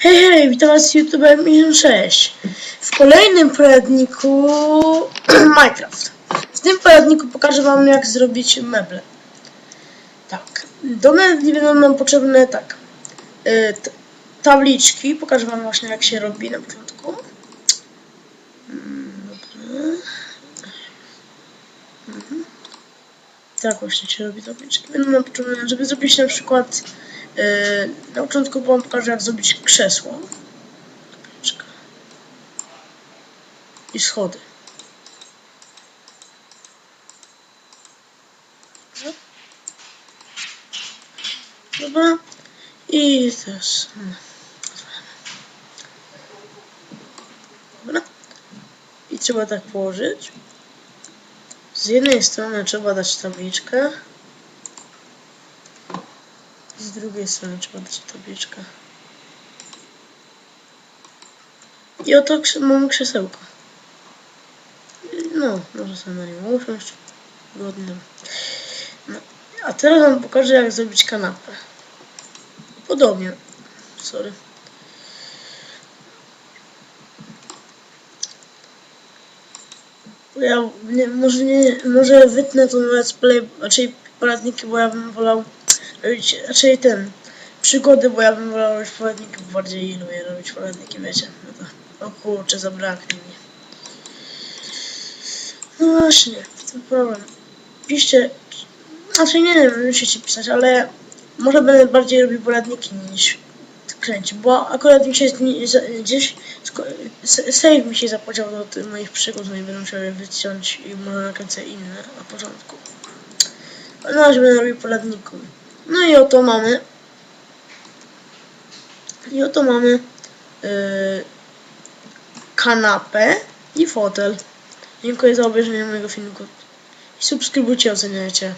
Hej, hej, witam was z YouTube 56 w kolejnym poradniku Minecraft. W tym poradniku pokażę wam jak zrobić meble. Tak, do mebli będą nam potrzebne tak, t- tabliczki, pokażę wam właśnie jak się robi na początku. Dobra. Mhm. Tak właśnie się robi tabliczki. Będą nam potrzebne, żeby zrobić na przykład na początku wam pokażę jak zrobić krzesło. I schody. Dobra. I też. hmm, Dobra. I trzeba tak położyć. Z jednej strony trzeba dać tabliczkę. Z drugiej strony trzeba dać tabliczkę. I oto mam krzesełko. No, może sobie na nim usiąść. Godnie. No. A teraz wam pokażę jak zrobić kanapę. Podobnie. Sorry. Ja nie, może nie, może wytnę to let's play, raczej poradniki, bo ja bym wolał raczej ten, przygody, bo ja bym wolał robić poradniki, bardziej lubię robić poradniki, wiecie, no to, o kurczę, zabraknie mi. No właśnie, ten problem. Piszcie, znaczy nie wiem, musicie pisać, ale może będę bardziej robił poradniki niż kręcić, bo akurat mi się gdzieś save mi się zapodział do tych moich przygód, no i będę musiał je wyciąć i może nakręcę inne na początku. Na razie będę robił poradniku. No i oto mamy i oto mamy yy, kanapę i fotel. Dziękuję za obejrzenie mojego filmiku. I subskrybujcie, oceniajcie.